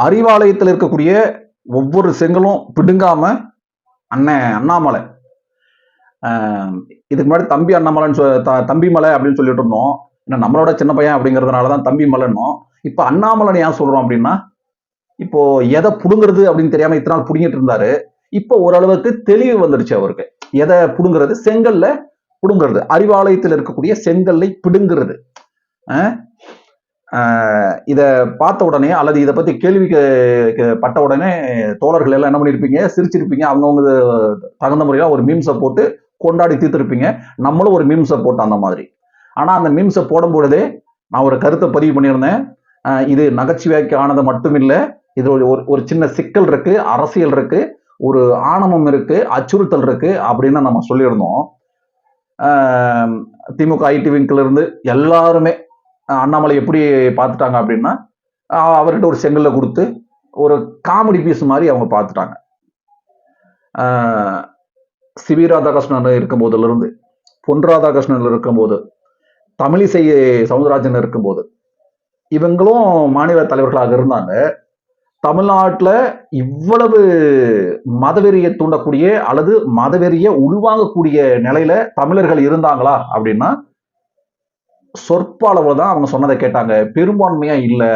அறிவாலயத்தில் இருக்கக்கூடிய ஒவ்வொரு செங்கலும் பிடுங்காம அண்ணன் அண்ணாமலை. ஆஹ் இதுக்கு முன்னாடி தம்பி அண்ணாமலைன்னு சொ- த- தம்பி மலை அப்படின்னு சொல்லிட்டு இருந்தோம். ஏன்னா நம்மளோட சின்ன பையன் அப்படிங்கிறதுனால தான் தம்பி மலைன்னோம். இப்போ அண்ணாமலைன்னு ஏன் சொல்றோம் அப்படின்னா இப்போ எதை புடுங்கிறது அப்படின்னு தெரியாம இத்தனை நாள் புடுங்கிட்டு இருந்தாரு. இப்போ ஓரளவுக்கு தெளிவு வந்துடுச்சு அவருக்கு. எதை புடுங்கிறது? செங்கல்ல புடுங்கிறது. அறிவாலயத்தில் இருக்கக்கூடிய செங்கல்லை பிடுங்கிறது. ஆஹ் இதை பார்த்த உடனே அல்லது இதை பத்தி கேள்வி பட்ட உடனே தோழர்கள் எல்லாம் என்ன பண்ணிருப்பீங்க? சிரிச்சிருப்பீங்க. அவங்கவுங்க தகுந்த முறையில ஒரு மீம்ஸை போட்டு கொண்டாடி தீர்த்திருப்பீங்க. நம்மளும் ஒரு மீம்ஸை போட்டோம் அந்த மாதிரி. ஆனா அந்த மீம்ஸை போடும் பொழுதே நான் ஒரு கருத்தை பதிவு பண்ணியிருந்தேன். இது நகைச்சுவைக்கு ஆனது மட்டுமில்ல இது ஒரு ஒரு- ஒரு சின்ன சிக்கல் இருக்கு அரசியல் இருக்கு ஒரு ஆணவம் இருக்கு அச்சுறுத்தல் இருக்கு அப்படின்னு நம்ம சொல்லியிருந்தோம். திமுக ஐடி விங்கிலிருந்து எல்லாருமே அண்ணாமலை எப்படி பார்த்துட்டாங்க அப்படின்னா அவர்கிட்ட ஒரு செங்கல்ல கொடுத்து ஒரு காமெடி பீஸ் மாதிரி அவங்க பார்த்துட்டாங்க. சிவி ராதாகிருஷ்ணன் இருக்கும் போதுல பொன் ராதாகிருஷ்ணன் இருக்கும்போது தமிழிசை சவுந்தரராஜன் இருக்கும்போது இவங்களும் மாநில தலைவர்களாக இருந்தாங்க. தமிழ்நாட்டில் இவ்வளவு மதவெறியை தூண்டக்கூடிய அல்லது மதவெறியை உள்வாங்கக்கூடிய நிலையில தமிழர்கள் இருந்தாங்களா அப்படின்னா சொற்ப அளவுல தான் அவங்க சொன்னதை கேட்டாங்க. பெரும்பான்மையா இல்லை.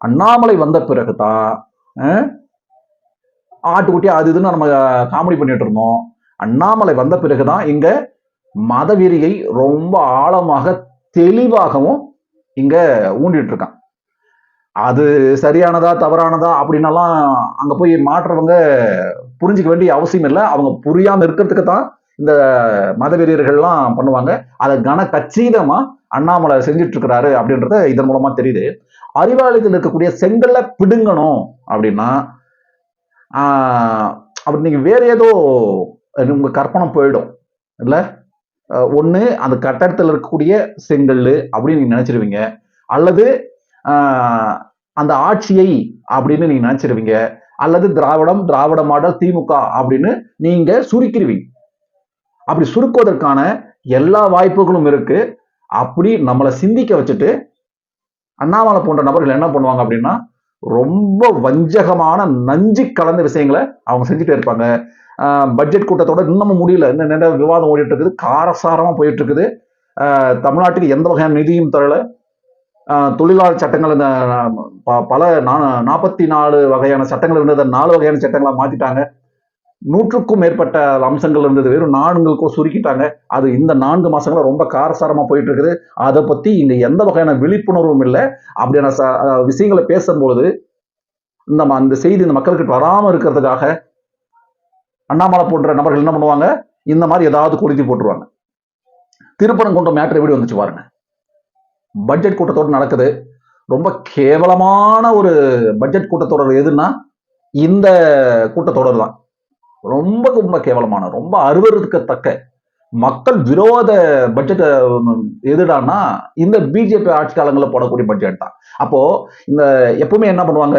அண்ணாமலை வந்த பிறகுதான் தான் ஆட்டுக்குட்டி அது இதுன்னு நம்ம காமெடி பண்ணிட்டு இருந்தோம். அண்ணாமலை வந்த பிறகுதான் இங்க மதவெறியை ரொம்ப ஆழமாக தெளிவாகவும் இங்க ஊண்டிட்டு இருக்கான். அது சரியானதா தவறானதா அப்படின்னலாம் அங்க போய் மாற்றுறவங்க புரிஞ்சுக்க வேண்டிய அவசியம் இல்லை. அவங்க புரியாம இருக்கிறதுக்கு தான் இந்த மதவெறியர்கள்லாம் பண்ணுவாங்க. அதை கன கச்சிதமா அண்ணாமலை செஞ்சுட்டு இருக்கிறாரு அப்படின்றத இதன் மூலமா தெரியுது. அறிவாலயத்தில் இருக்கக்கூடிய செங்கல்ல பிடுங்கணும் அப்படின்னா அப்படி நீங்க வேற ஏதோ உங்க கற்பனை போயிடும். இல்ல? ஒன்று ஒண்ணு அந்த கட்டடத்தில் இருக்கக்கூடிய செங்கல் அப்படின்னு நீங்க நினைச்சிருவீங்க. அல்லது அந்த ஆட்சியை அப்படின்னு நீங்க நினைச்சிருவீங்க. அல்லது திராவிடம் திராவிட மாடல் திமுக அப்படின்னு நீங்க சுருக்கிடுவீங்க அப்படி சுருக்குவதற்கான எல்லா வாய்ப்புகளும் இருக்கு. அப்படி நம்மளை சிந்திக்க வச்சுட்டு அண்ணாமலை போன்ற நபர்கள் என்ன பண்ணுவாங்க அப்படின்னா ரொம்ப வஞ்சகமான நஞ்சு கலந்த விஷயங்களை அவங்க செஞ்சுட்டே இருப்பாங்க. பட்ஜெட் கூட்டத்தோட இன்னமும் முடியல. இன்னும் நிறைய விவாதம் ஓடிட்டு இருக்குது காரசாரமா போயிட்டு இருக்குது தமிழ்நாட்டுக்கு எந்த வகையான நிதியும் தரல. தொழிலாளர் சட்டங்கள் இந்த ப- பல நாற்பத்தி நாலு வகையான சட்டங்கள் இருந்ததை நாலு வகையான சட்டங்களாக மாத்திட்டாங்க. நூற்றுக்கும் மேற்பட்ட அம்சங்கள் இருந்தது. வெறும் நான்குக்கும் சுருக்கிட்டாங்க. அது இந்த நான்கு மாசங்களா ரொம்ப காரசாரமா போயிட்டு இருக்குது அதை பத்தி இங்க எந்த வகையான விழிப்புணர்வும் இல்லை. அப்படியான ச- விஷயங்களை பேசும்பொழுது இந்த ம- அந்த செய்தி இந்த மக்களுக்கு வராமல் இருக்கிறதுக்காக அண்ணாமலை போன்ற நபர்கள் என்ன பண்ணுவாங்க? இந்த மாதிரி ஏதாவது கொடுத்து போட்டுருவாங்க. திருப்பரங்குன்றம் மேட்ரு எப்படி வந்துச்சு பாருங்க. பட்ஜெட் கூட்டத்தொடர் நடக்குது. ரொம்ப கேவலமான ஒரு பட்ஜெட் கூட்டத்தொடர் எதுன்னா இந்த கூட்டத்தொடர் தான். ரொம்ப ரொம்ப கேவலமான ரொம்ப அருவருக்கத்தக்க மக்கள் விரோத பட்ஜெட்டை எதுடான்னா இந்த பிஜேபி ஆட்சி காலங்களில் போடக்கூடிய பட்ஜெட் தான். அப்போ இந்த எப்பவுமே என்ன பண்ணுவாங்க?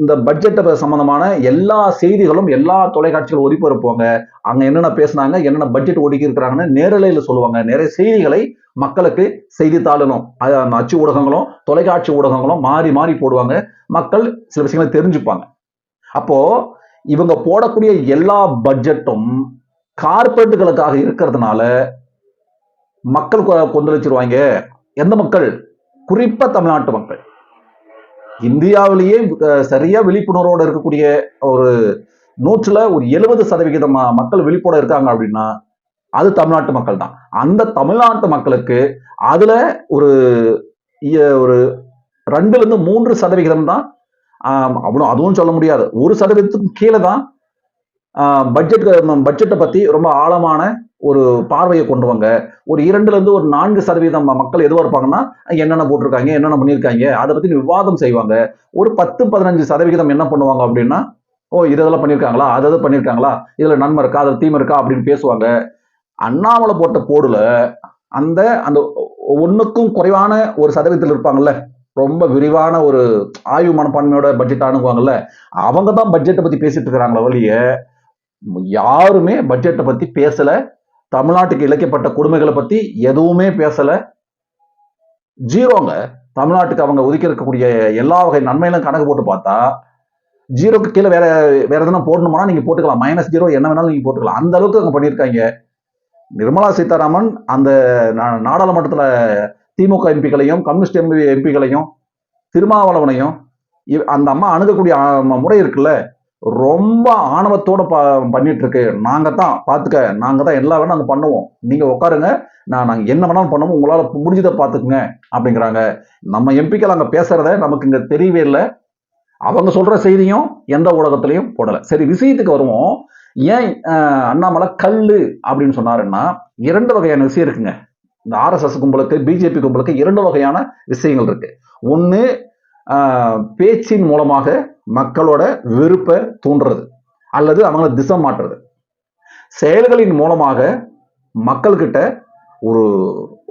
இந்த பட்ஜெட்டை சம்பந்தமான எல்லா செய்திகளும் எல்லா தொலைக்காட்சிகள் ஒளிபரப்புவாங்க. அங்க என்னென்ன பேசுனாங்க என்னென்ன பட்ஜெட் ஒடுக்கி இருக்கிறாங்கன்னு நேரலையில சொல்லுவாங்க. நிறைய செய்திகளை மக்களுக்கு செய்தித்தாளனும் அந்த அச்சு ஊடகங்களும் தொலைக்காட்சி ஊடகங்களும் மாறி மாறி போடுவாங்க. மக்கள் சில விஷயங்களை தெரிஞ்சுப்பாங்க. அப்போ இவங்க போடக்கூடிய எல்லா பட்ஜெட்டும் கார்பரேட்டுகளுக்காக இருக்கிறதுனால மக்கள் கொந்தளிச்சிருவாங்க. எந்த மக்கள்? குறிப்பா தமிழ்நாட்டு மக்கள். இந்தியாவிலேயே சரியா விழிப்புணர்வோடு இருக்கக்கூடிய ஒரு நூற்றுல ஒரு எழுபது சதவிகிதம் மக்கள் விழிப்போட இருக்காங்க அப்படின்னா அது தமிழ்நாட்டு மக்கள் தான். அந்த தமிழ்நாட்டு மக்களுக்கு அதுல ஒரு இய- ஒரு ரெண்டுல இருந்து மூன்று சதவிகிதம் தான் ஆஹ், அவ்வளவு அதுவும் சொல்ல முடியாது. ஒரு சதவீதத்துக்கு கீழே தான் பட்ஜெட் பட்ஜெட்டை பத்தி ரொம்ப ஆழமான ஒரு பார்வையை கொண்டு வாங்க. ஒரு இரண்டுல இருந்து ஒரு நான்கு சதவீதம் ம- மக்கள் எதுவாக இருப்பாங்கன்னா என்னென்ன போட்டிருக்காங்க என்னென்ன பண்ணியிருக்காங்க அதை பத்தி விவாதம் செய்வாங்க. ஒரு பத்து பதினஞ்சு சதவிகிதம் என்ன பண்ணுவாங்க அப்படின்னா ஓ இதெல்லாம் பண்ணியிருக்காங்களா அதை அதை பண்ணியிருக்காங்களா இதில் நன்மை இருக்கா அதில் தீமை இருக்கா அப்படின்னு பேசுவாங்க. அண்ணாமலை போட்ட போடுல அந்த அந்த ஒன்றுக்கும் குறைவான ஒரு சதவீதத்தில் இருப்பாங்கல்ல ரொம்ப விரிவான ஒரு ஆய்வு மனப்பான்மையோட பட்ஜெட் அணுகுவாங்கல்ல அவங்க தான் பட்ஜெட்டை பத்தி பேசிட்டு இருக்கிறாங்களே வழிய யாருமே பட்ஜெட்டை பத்தி பேசல. தமிழ்நாட்டுக்கு இழைக்கப்பட்ட கொடுமைகளை பத்தி எதுவுமே பேசல. ஜீரோங்க. தமிழ்நாட்டுக்கு அவங்க ஒதுக்கி இருக்கக்கூடிய எல்லா வகை நன்மையிலும் கணக்கு போட்டு பார்த்தா ஜீரோக்கு கீழே வேற வேற எதனா போடணும்னா நீங்க போட்டுக்கலாம். மைனஸ் ஜீரோ என்ன வேணாலும் நீங்க போட்டுக்கலாம். அந்த அளவுக்கு அவங்க பண்ணியிருக்காங்க. நிர்மலா சீதாராமன் அந்த நா- நாடாளுமன்றத்துல திமுக எம்பிக்களையும் கம்யூனிஸ்ட் எம்பி எம்பிக்களையும் திருமாவளவனையும் அந்த அம்மா அணுகக்கூடிய முறை இருக்குல்ல ரொம்ப ஆணவத்தோட ப பண்ணிட்டு இருக்கு நாங்க தான் பாத்துக்க நாங்க தான் எல்லா வேணா நாங்க பண்ணுவோம். நீங்க உட்காருங்க நான் நாங்க என்ன வேணாலும் பண்ணுவோம் உங்களால முடிஞ்சதை பாத்துக்குங்க அப்படிங்கிறாங்க. நம்ம எம்பிக்கள் அங்க பேசுறத நமக்கு இங்க தெரியவே இல்லை. அவங்க சொல்ற செய்தியும் எந்த ஊடகத்திலையும் போடல. சரி விஷயத்துக்கு வருவோம். ஏன் அண்ணாமலை கல்லு அப்படின்னு சொன்னாருன்னா இரண்டு வகையான விஷயம் இருக்குங்க. இந்த ஆர்எஸ்எஸ் கும்பலுக்கு பிஜேபி கும்பலுக்கு இரண்டு வகையான விஷயங்கள் இருக்கு. ஒன்று பேச்சின் மூலமாக மக்களோட வெறுப்பை தூண்டுறது அல்லது அவங்கள திசை மாற்றுறது. செயல்களின் மூலமாக மக்கள்கிட்ட ஒரு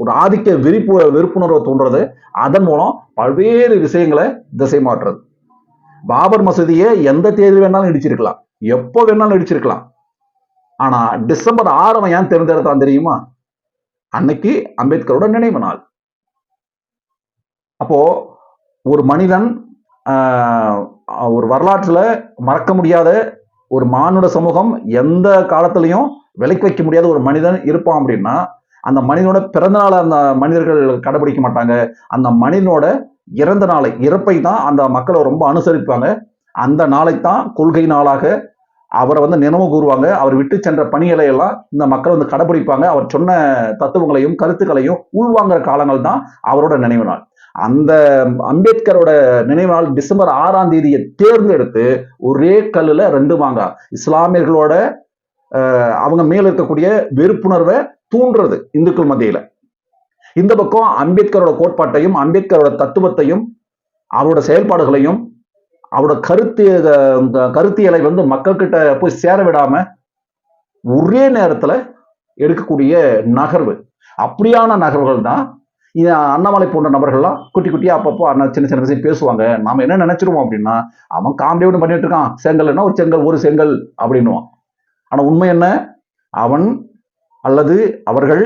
ஒரு ஆதிக்க விரிப்பு விருப்புணர்வை தூண்டுறது அதன் மூலம் பல்வேறு விஷயங்களை திசை மாற்றுறது. பாபர் மசூதியை எந்த தேதி வேணாலும் இடிச்சிருக்கலாம். எப்போ வேணாலும் இடிச்சிருக்கலாம். ஆனா டிசம்பர் ஆறவன் ஏன் தேர்ந்தெடுத்தான் தெரியுமா? அன்னைக்கு அம்பேத்கரோட நினைவு நாள். அப்போ ஒரு மனிதன் ஒரு வரலாற்றுல மறக்க முடியாத ஒரு மானுட சமூகம் எந்த காலத்திலையும் விலைக்கு வைக்க முடியாத ஒரு மனிதன் இருப்பான் அப்படின்னா அந்த மனிதனோட பிறந்த நாளை அந்த மனிதர்கள் கடைபிடிக்க மாட்டாங்க. அந்த மனிதனோட இறந்த நாளை இறப்பை தான் அந்த மக்களை ரொம்ப அனுசரிப்பாங்க. அந்த நாளை தான் கொள்கை நாளாக அவரை வந்து நினைவு கூறுவாங்க. அவர் விட்டு சென்ற பணிகளை எல்லாம் இந்த மக்கள் வந்து கடைபிடிப்பாங்க. அவர் சொன்ன தத்துவங்களையும் கருத்துக்களையும் உள்வாங்குற காலங்கள் தான் அவரோட நினைவு நாள். அந்த அம்பேத்கரோட நினைவு நாள் டிசம்பர் ஆறாம் தேதியை தேர்ந்தெடுத்து ஒரே கல்லுல ரெண்டு மாங்கா. இஸ்லாமியர்களோட அஹ், அவங்க மேல இருக்கக்கூடிய வெறுப்புணர்வை தூண்டுறது இந்துக்கள் மத்தியில. இந்த பக்கம் அம்பேத்கரோட கோட்பாட்டையும் அம்பேத்கரோட தத்துவத்தையும் அவரோட செயல்பாடுகளையும் அவரோட கருத்து கருத்தியலை வந்து மக்கள்கிட்ட போய் சேர விடாம ஒரே நேரத்துல எடுக்கக்கூடிய நகர்வு. அப்படியான நகர்வுகள் தான் இது அண்ணாமலை போன்ற நபர்கள்லாம் குட்டி குட்டியா அப்பப்போ அண்ணா சின்ன சின்ன விஷயம் பேசுவாங்க. நாம என்ன நினைச்சிருவோம் அப்படின்னா அவன் காமெடி ஒன்று பண்ணிட்டு இருக்கான். செங்கல்னா ஒரு செங்கல் ஒரு செங்கல் அப்படின்னுவான். ஆனா உண்மை என்ன? அவன் அல்லது அவர்கள்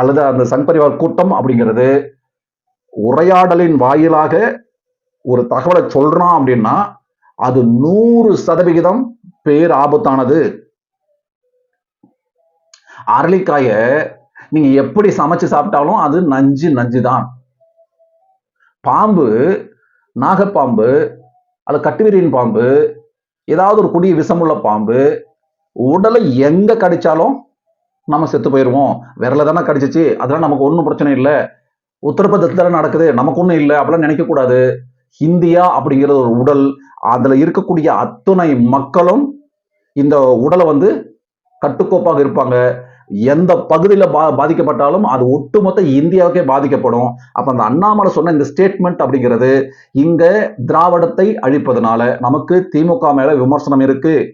அல்லது அந்த சங் பரிவார் கூட்டம் அப்படிங்கிறது உரையாடலின் வாயிலாக ஒரு தகவலை சொல்றான் அப்படின்னா அது நூறு சதவிகிதம் பேர் ஆபத்தானது. அரளிக்காய நீங்க எப்படி சமைச்சு சாப்பிட்டாலும் அது நஞ்சு நஞ்சு தான் பாம்பு நாகப்பாம்பு அது கட்டுவிரியின் பாம்பு ஏதாவது ஒரு குடி விஷமுள்ள பாம்பு உடலை எங்க கடிச்சாலும் நம்ம செத்து போயிடுவோம் விரல தானே கடிச்சிச்சு. அதெல்லாம் நமக்கு ஒன்றும் பிரச்சனை இல்லை. உத்தரப்பிரதேசத்துல நடக்குது. நமக்கு ஒன்றும் இல்லை. அப்படிலாம் நினைக்க கூடாது இந்தியா அப்படிங்கிறது ஒரு உடல் அதுல இருக்கக்கூடிய அத்துணை மக்களும் இந்த உடலை வந்து கட்டுக்கோப்பாக இருப்பாங்க. எந்த பகுதியில் பா பாதிக்கப்பட்டாலும் அது ஒட்டுமொத்த இந்தியாவுக்கே பாதிக்கப்படும். அப்போ அந்த அண்ணாமலை சொன்ன இந்த ஸ்டேட்மெண்ட் அப்படிங்கிறது இங்கே திராவிடத்தை அழிப்பதனால நமக்கு திமுக மேலே விமர்சனம் இருக்குது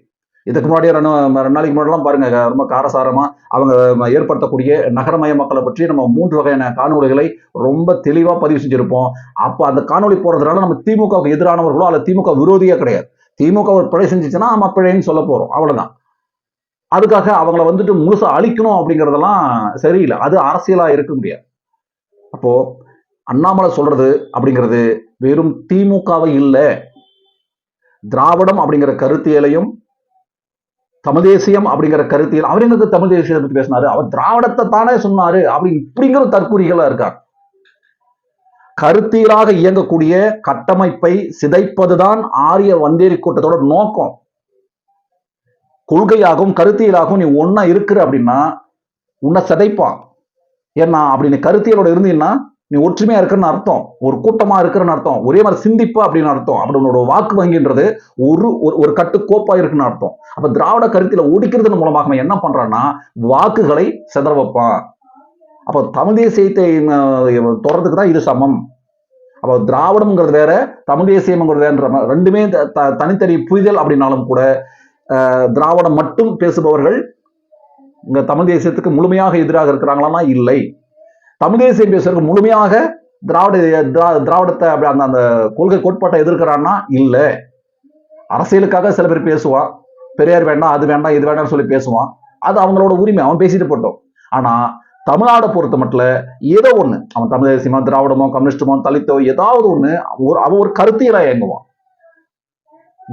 இதுக்கு முன்னாடி ரெண்டு ரெண்டு நாளைக்கு முன்னாடிலாம் பாருங்க ரொம்ப காரசாரமா அவங்க ஏற்படுத்தக்கூடிய நகரமய மக்களை பற்றி நம்ம மூன்று வகையான காணொலிகளை ரொம்ப தெளிவா பதிவு செஞ்சிருப்போம். அப்ப அந்த காணொலி போறதுனால நம்ம திமுகவுக்கு எதிரானவர்களோ அல்ல திமுக விரோதியே கிடையாது. திமுக ஒரு பிழை செஞ்சுச்சுன்னா நம்ம பிழைன்னு சொல்ல போறோம். அவ்வளவுதான். அதுக்காக அவங்கள வந்துட்டு முழுசா அழிக்கணும் அப்படிங்கறதெல்லாம் சரியில்லை. அது அரசியலா இருக்க முடியாது. அப்போ அண்ணாமலை சொல்றது அப்படிங்கிறது வெறும் திமுகவை இல்லை திராவிடம் அப்படிங்கிற கருத்தியலையும் தமிழ் தேசியம் அப்படிங்கிற கருத்தியல் அவர் எங்களுக்கு தமிழ் தேசியத்தை பத்தி பேசினாரு? அவர் திராவிடத்தை தானே சொன்னாரு அப்படி இப்படிங்கிற தற்கூறிகளா இருக்காங்க கருத்தியலாக இயங்கக்கூடிய கட்டமைப்பை சிதைப்பதுதான் ஆரிய வந்தேரி கூட்டத்தோட நோக்கம். கொள்கையாகவும் கருத்தியலாகவும் நீ ஒன்னா இருக்கிற அப்படின்னா உன்னை சிதைப்பான். ஏன்னா அப்படின்னு கருத்தியலோட இருந்தீங்கன்னா நீ ஒற்றுமையா இருக்கிறன்னு அர்த்தம். ஒரு கூட்டமா இருக்கிறன்னு அர்த்தம். ஒரே மாதிரி சிந்திப்பா அப்படின்னு அர்த்தம். அப்படி உன்னோட வாக்கு வங்கின்றது ஒரு ஒரு- ஒரு கட்டுக்கோப்பா இருக்குன்னு அர்த்தம். அப்ப திராவிட கருத்தில ஒடிக்கிறது மூலமாக அவன் என்ன பண்றான்னா வாக்குகளை சிதற வைப்பான். அப்போ தமிழ் தேசியத்தை தொடர்றதுக்கு தான் இது சமம். அப்போ திராவிடம்ங்கிறது வேற தமிழ் தேசியம்ங்கிறது வேற ரெண்டுமே த- த- தனித்தனி புரிதல் அப்படின்னாலும் கூட திராவிடம் மட்டும் பேசுபவர்கள் இங்க தமிழ் தேசியத்துக்கு முழுமையாக எதிராக இருக்கிறாங்களான்னா இல்லை. தமிழ் பேசுறதுக்கு முழுமையாக திராவிட திரா- திராவிடத்தை அப்படி அந்த அந்த கொள்கை கோட்பாட்டை எதிர்க்கிறான்னா இல்லை. அரசியலுக்காக சில பேர் பேசுவான். பெரியார் வேண்டாம் அது வேண்டாம் இது வேண்டாம்னு சொல்லி பேசுவான். அது அவங்களோட உரிமை அவன் பேசிட்டு போட்டோம். ஆனால் தமிழ்நாடை பொறுத்த மட்டும் ஏதோ ஒன்று அவன் தமிழ் தேசியமோ திராவிடமோ கம்யூனிஸ்டமோ தலித்தோ ஏதாவது ஒன்று ஒரு அவன் ஒரு கருத்தியலாக இயங்குவான்.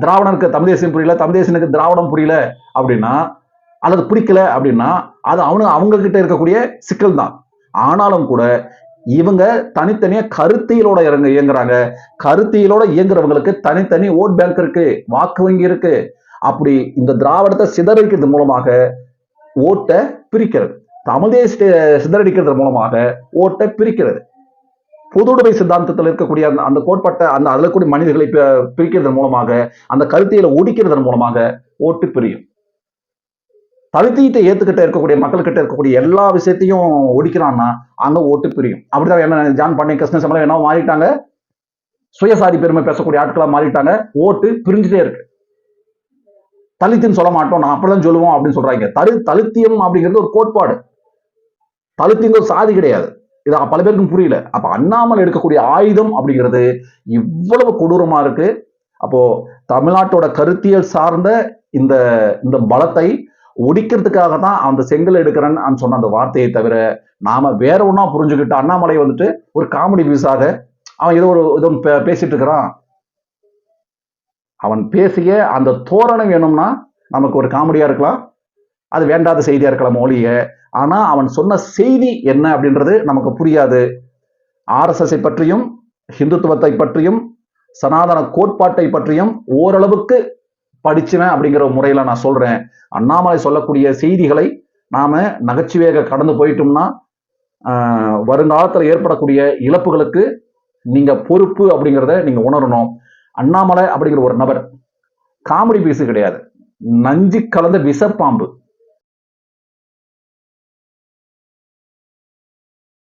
திராவிடனுக்கு தமிழ் தேசியம் புரியல தமிழ் தேசியனுக்கு திராவிடம் புரியல அப்படின்னா அல்லது பிடிக்கல அப்படின்னா அது அவனு அவங்க கிட்ட இருக்கக்கூடிய சிக்கல் தான் ஆனாலும் கூட இவங்க தனித்தனியா கருத்தியலோட இறங்க இயங்குறாங்க. கருத்தியலோட இயங்குறவங்களுக்கு தனித்தனி ஓட் பேங்க் இருக்கு வாக்கு வங்கி இருக்கு. அப்படி இந்த திராவிடத்தை சிதறடிக்கிறது மூலமாக ஓட்டை பிரிக்கிறது. தமிழ் தேசத்தை சிதறடிக்கிறது மூலமாக ஓட்டை பிரிக்கிறது. பொதுவுடைமை சித்தாந்தத்தில் இருக்கக்கூடிய அந்த அந்த கோட்பாட்டை அந்த அதில் கூடிய மனிதர்களை பி- பிரிக்கிறதன் மூலமாக அந்த கருத்தியலை ஒடிக்கிறதன் மூலமாக ஓட்டு பிரியும். தலித்தீயத்தை ஏத்துக்கிட்ட இருக்கக்கூடிய மக்கள்கிட்ட இருக்கக்கூடிய எல்லா விஷயத்தையும் ஒடிக்கிறான்னா அங்க ஓட்டு பிரியும். அப்படிதான் என்ன ஜான் பண்ணி கிருஷ்ண சம்பளம் என்ன மாறிட்டாங்க. சுயசாதி பெருமை பேசக்கூடிய ஆட்களா மாறிட்டாங்க. ஓட்டு பிரிஞ்சுட்டே இருக்கு. தலித்துன்னு சொல்ல மாட்டோம் நான் அப்படிதான் சொல்லுவோம் அப்படின்னு சொல்றாங்க. தரு தலித்தியம் அப்படிங்கிறது ஒரு கோட்பாடு. தலித்துங்கிற ஒரு சாதி கிடையாது. இது பல பேருக்கும் புரியல. அப்ப அண்ணாமல் எடுக்கக்கூடிய ஆயுதம் அப்படிங்கிறது இவ்வளவு கொடூரமா இருக்கு. அப்போ தமிழ்நாட்டோட கருத்தியல் சார்ந்த இந்த இந்த பலத்தை ஒடிக்கிறதுக்காக தான் அந்த செங்கல் எடுக்கிறேன்னு சொன்ன அந்த வார்த்தையை தவிர நாம வேற ஒன்றா புரிஞ்சுக்கிட்டு அண்ணாமலை வந்துட்டு ஒரு காமெடி வியூஸாக அவன் ஏதோ ஒரு இதோ பே- பேசிட்டு இருக்கிறான். அவன் பேசிய அந்த தோரணை வேணும்னா நமக்கு ஒரு காமெடியா இருக்கலாம். அது வேண்டாத செய்தியா இருக்கலாம் ஒழிய ஆனா அவன் சொன்ன செய்தி என்ன அப்படின்றது நமக்கு புரியாது. ஆர்எஸ்எஸ்ஐ பற்றியும் ஹிந்துத்துவத்தை பற்றியும் சனாதன கோட்பாட்டை பற்றியும் ஓரளவுக்கு படிச்சுவேன் அப்படிங்கிற முறையில நான் சொல்றேன். அண்ணாமலை சொல்லக்கூடிய செய்திகளை நாம நகைச்சுவையாக கடந்து போயிட்டோம்னா வருங்காலத்தில் வருங்காலத்துல ஏற்படக்கூடிய இழப்புகளுக்கு நீங்க பொறுப்பு அப்படிங்கிறத நீங்க உணரணும். அண்ணாமலை அப்படிங்கிற ஒரு நபர் காமெடி பீஸு கிடையாது. நஞ்சு கலந்த விஷப்பாம்பு